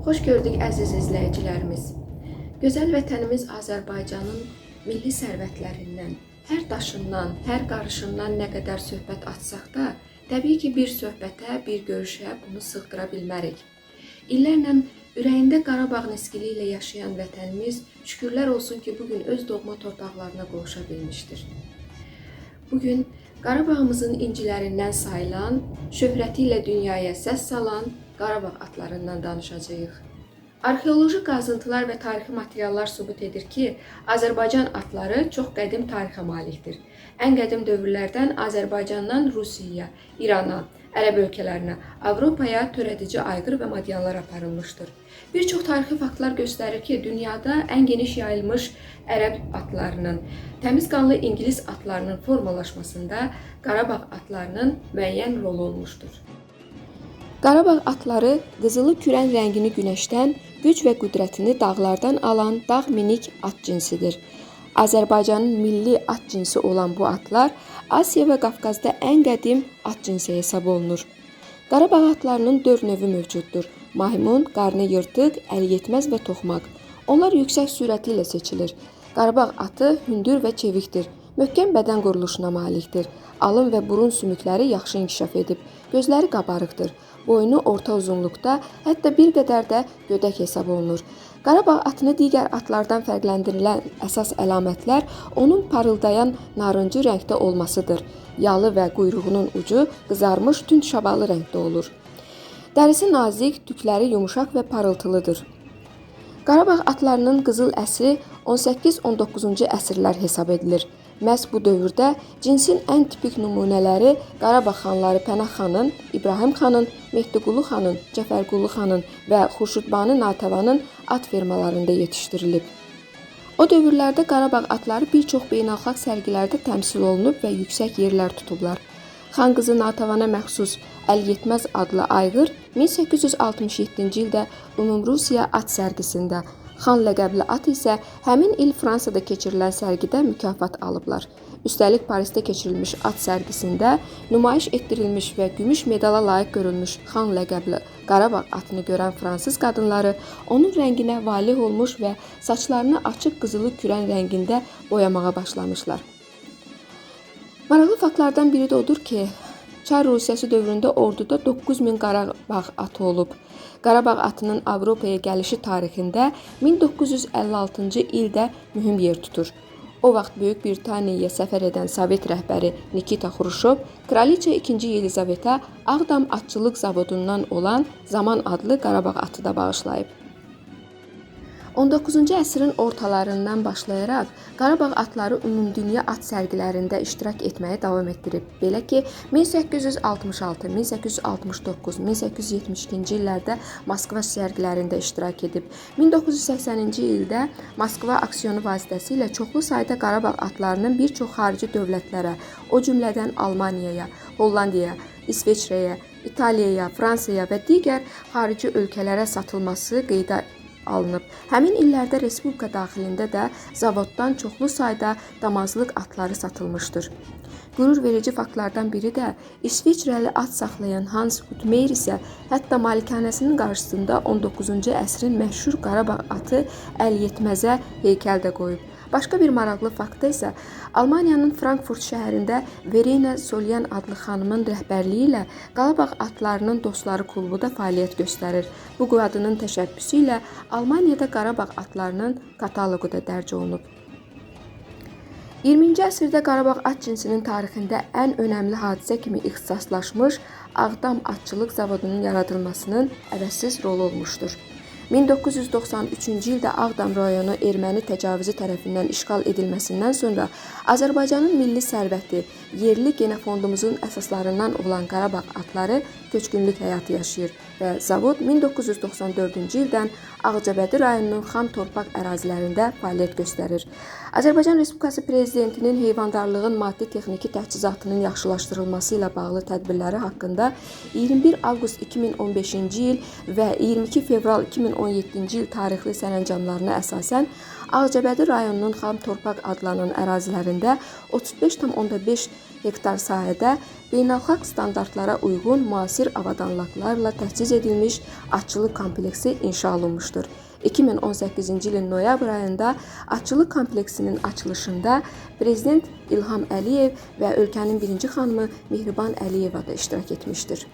Xoş gördük əziz izləyicilərimiz. Gözəl vətənimiz Azərbaycanın milli sərvətlərindən, hər daşından, hər qarışından nə qədər söhbət açsaq da, təbii ki, bir söhbətə, bir görüşə bunu sığdıra bilmərik. İllərlə ürəyində Qarabağ niskili ilə yaşayan vətənimiz şükürlər olsun ki, bu gün öz doğma torpaqlarına qovuşa bilmişdir. Bugün Qarabağımızın incilərindən sayılan, şöhrəti ilə dünyaya səs salan Qarabağ atlarından danışacağıq. Arxeoloji qazıntılar və tarixi materiallar sübut edir ki, Azərbaycan atları çox qədim tarixə malikdir. Ən qədim dövrlərdən Azərbaycandan Rusiyaya, İrana, Ərəb ölkələrinə, Avropaya törədici ayğır və madyanlar aparılmışdır. Bir çox tarixi faktlar göstərir ki, dünyada ən geniş yayılmış ərəb atlarının, təmiz qanlı ingilis atlarının formalaşmasında Qarabağ atlarının müəyyən rolu olmuşdur. Qarabağ atları qızılı kürən rəngini günəşdən, güc və qüdrətini dağlardan alan dağ minik at cinsidir. Azərbaycanın milli at cinsi olan bu atlar Asiya və Qafqazda ən qədim at cinsi hesab olunur. Qarabağ atlarının 4 növü mövcuddur. Maymun, qarnı yırtıq, əli yetməz və toxmaq. Onlar yüksək sürəti ilə seçilir. Qarabağ atı hündür və çevikdir. Möhkəm bədən quruluşuna malikdir. Alın və burun sümükləri yaxşı inkişaf edib. Gözləri qabarıqdır. Boynu orta uzunluqda, hətta bir qədər də gödək hesab olunur. Qarabağ atını digər atlardan fərqləndirilən əsas əlamətlər onun parıldayan narıncı rəngdə olmasıdır. Yalı və quyruğunun ucu qızarmış tünd şabalı rəngdə olur. Dərisi nazik, tükləri yumşaq və parıltılıdır. Qarabağ atlarının qızıl əsri 18-19-cu əsrlər hesab edilir. Məhz bu dövrdə cinsin ən tipik nümunələri Qarabağ xanları Pənah xanın, İbrahim xanın, Mehdiqulu xanın, Cəfərqulu xanın və Xurşudbanu Natəvanın at fermalarında yetişdirilib. O dövrlərdə Qarabağ atları bir çox beynəlxalq sərgilərdə təmsil olunub və yüksək yerlər tutublar. Xan qızı Natəvana məxsus Əl Yetməz adlı ayğır 1867-ci ildə Ümumrusiya at sərgisində, xan ləqəbli at isə həmin il Fransada keçirilən sərgidə mükafat alıblar. Üstəlik Parisdə keçirilmiş at sərgisində nümayiş etdirilmiş və gümüş medala layiq görülmüş xan ləqəbli Qarabağ atını görən fransız qadınları onun rənginə valeh olmuş və saçlarını açıq qızılı kürən rəngində boyamağa başlamışlar. Maraqlı faktlardan biri də odur ki, Çar Rusiyası dövründə orduda 9000 Qarabağ atı olub. Qarabağ atının Avropaya gəlişi tarixində 1956-cı ildə mühüm yer tutur. O vaxt Böyük Britaniyaya səfər edən Sovet rəhbəri Nikita Xruşov Kraliça 2. Yelizaveta Ağdam atçılıq zavodundan olan Zaman adlı Qarabağ atı da bağışlayıb. 19-cu əsrin ortalarından başlayaraq Qarabağ atları ümumdünya at sərgilərində iştirak etməyə davam etdirib. Belə ki, 1866, 1869, 1872-ci illərdə Moskva sərgilərində iştirak edib. 1980-ci ildə Moskva aksiyonu vasitəsilə çoxlu sayda Qarabağ atlarının bir çox xarici dövlətlərə, o cümlədən Almaniyaya, Hollandiyaya, İsveçrəyə, İtaliyaya, Fransaya və digər xarici ölkələrə satılması qeydə alınıb. Həmin illərdə respublika daxilində də zavoddan çoxlu sayda damazlıq atları satılmışdır. Qürur verici faktlardan biri də İsveçrəli at saxlayan Hans Hutmeyr isə hətta malikanəsinin qarşısında 19-cu əsrin məşhur Qarabağ atı əl yetməzə heykəl də qoyub. Başqa bir maraqlı fakt isə Almaniyanın Frankfurt şəhərində Verena Solyan adlı xanımın rəhbərliyi ilə Qarabağ atlarının dostları klubu da fəaliyyət göstərir. Bu qadının təşəbbüsü ilə Almaniyada Qarabağ atlarının kataloqu da dərc olunub. 20-ci əsrdə Qarabağ at cinsinin tarixində ən önəmli hadisə kimi ixtisaslaşmış Ağdam atçılıq zavodunun yaradılmasının əvəzsiz rolu olmuşdur. 1993-cü ildə Ağdam rayonu erməni təcavüzü tərəfindən işğal edilməsindən sonra Azərbaycanın milli sərvəti, yerli genofondumuzun əsaslarından olan Qarabağ atları köçkünlük həyatı yaşayır və zavod 1994-cü ildən Ağcabədi rayonunun xam torpaq ərazilərində fəaliyyət göstərir. Azərbaycan Respublikası prezidentinin heyvandarlığın maddi-texniki təchizatının yaxşılaşdırılması ilə bağlı tədbirləri haqqında 21 avqust 2015-ci il və 22 fevral 2017-ci il tarixli sərəncamlarına əsasən Ağcabədi rayonunun xam torpaq adlanan ərazilərində 35,5 hektar sahədə beynəlxalq standartlara uyğun müasir avadanlıqlarla təchiz edilmiş atçılıq kompleksi inşa olunmuşdur. 2018-ci ilin noyabr ayında atçılıq kompleksinin açılışında prezident İlham Əliyev və ölkənin birinci xanımı Mehriban Əliyeva da iştirak etmişdir.